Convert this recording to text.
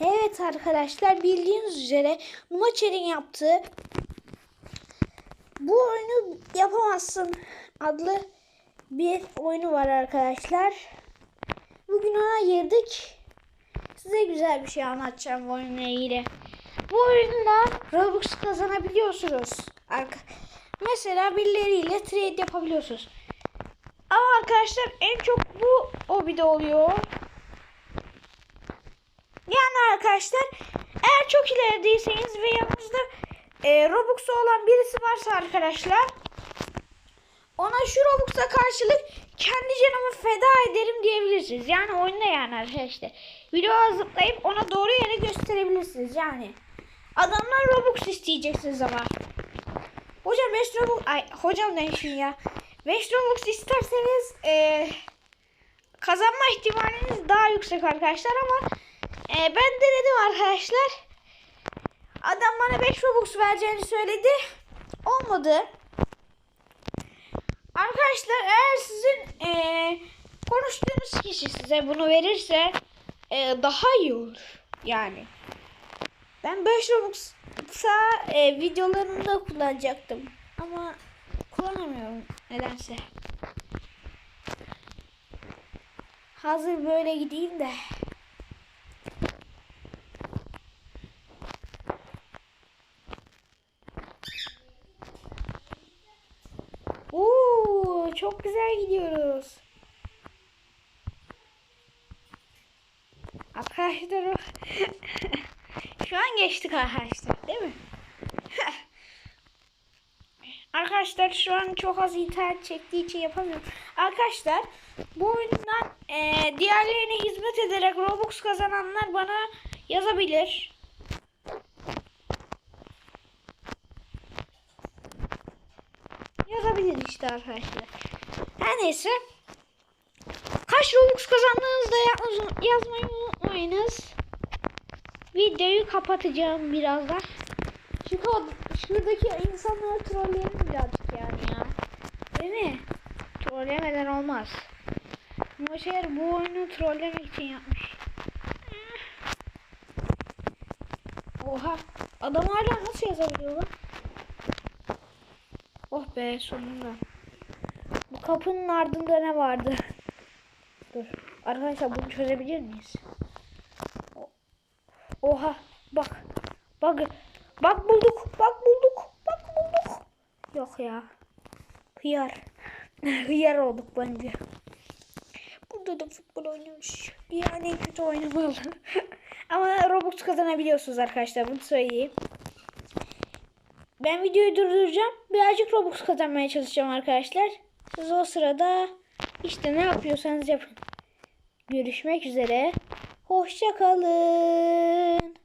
Evet arkadaşlar bildiğiniz üzere Numaçer'in yaptığı bu oyunu yapamazsın adlı bir oyunu var arkadaşlar. Bugün ona girdik. Size güzel bir şey anlatacağım bu oyunla ilgili. Bu oyunda Robux kazanabiliyorsunuz. Mesela birileriyle trade yapabiliyorsunuz. Ama arkadaşlar en çok bu hobide oluyor. Arkadaşlar eğer çok ilerideyseniz ve yanınızda e, Robux'u olan birisi varsa arkadaşlar ona şu Robux'a karşılık kendi canımı feda ederim diyebilirsiniz. Yani oyunda yani arkadaşlar. Videoya zıplayıp ona doğru yere gösterebilirsiniz yani. Adamlar Robux isteyeceksiniz ama. Hocam 5 Robux... Ay hocam demişim ya. 5 Robux isterseniz e, kazanma ihtimaliniz daha yüksek arkadaşlar ama e, ben denedim arkadaşlar. Adam bana 5 Robux vereceğini söyledi. Olmadı. Arkadaşlar eğer sizin e, konuştuğunuz kişi size bunu verirse e, daha iyi olur. Yani. Ben 5 Robux'a e, videolarımda kullanacaktım. Ama kullanamıyorum nedense. Hazır böyle gideyim de. Çok güzel gidiyoruz. Arkadaşlar şu an geçtik arkadaşlar değil mi? arkadaşlar şu an çok az internet çektiği için yapamıyorum. Arkadaşlar bu oyundan e, diğerlerine hizmet ederek Robux kazananlar bana yazabilir. Yazabilir işte arkadaşlar. Her neyse. Kaç Robux kazandığınızı da yaz- yazmayı unutmayınız. Videoyu kapatacağım birazdan. Çünkü o şuradaki insanları trolleyelim birazcık yani ya. Değil mi? Trollemeden olmaz. Moşer bu oyunu trollemek için yapmış. Oha. Adam hala nasıl yazabiliyor lan? Oh be sonunda. Kapının ardında ne vardı? Dur. Arkadaşlar bunu çözebilir miyiz? Oha. Bak. Bak. Bak bulduk. Bak bulduk. Bak bulduk. Yok ya. Hıyar. Hıyar olduk bence. Burada da futbol oynuyormuş. Yani kötü oynamalı. Ama Robux kazanabiliyorsunuz arkadaşlar. Bunu söyleyeyim. Ben videoyu durduracağım. Birazcık Robux kazanmaya çalışacağım arkadaşlar. Siz o sırada işte ne yapıyorsanız yapın. Görüşmek üzere. Hoşça kalın.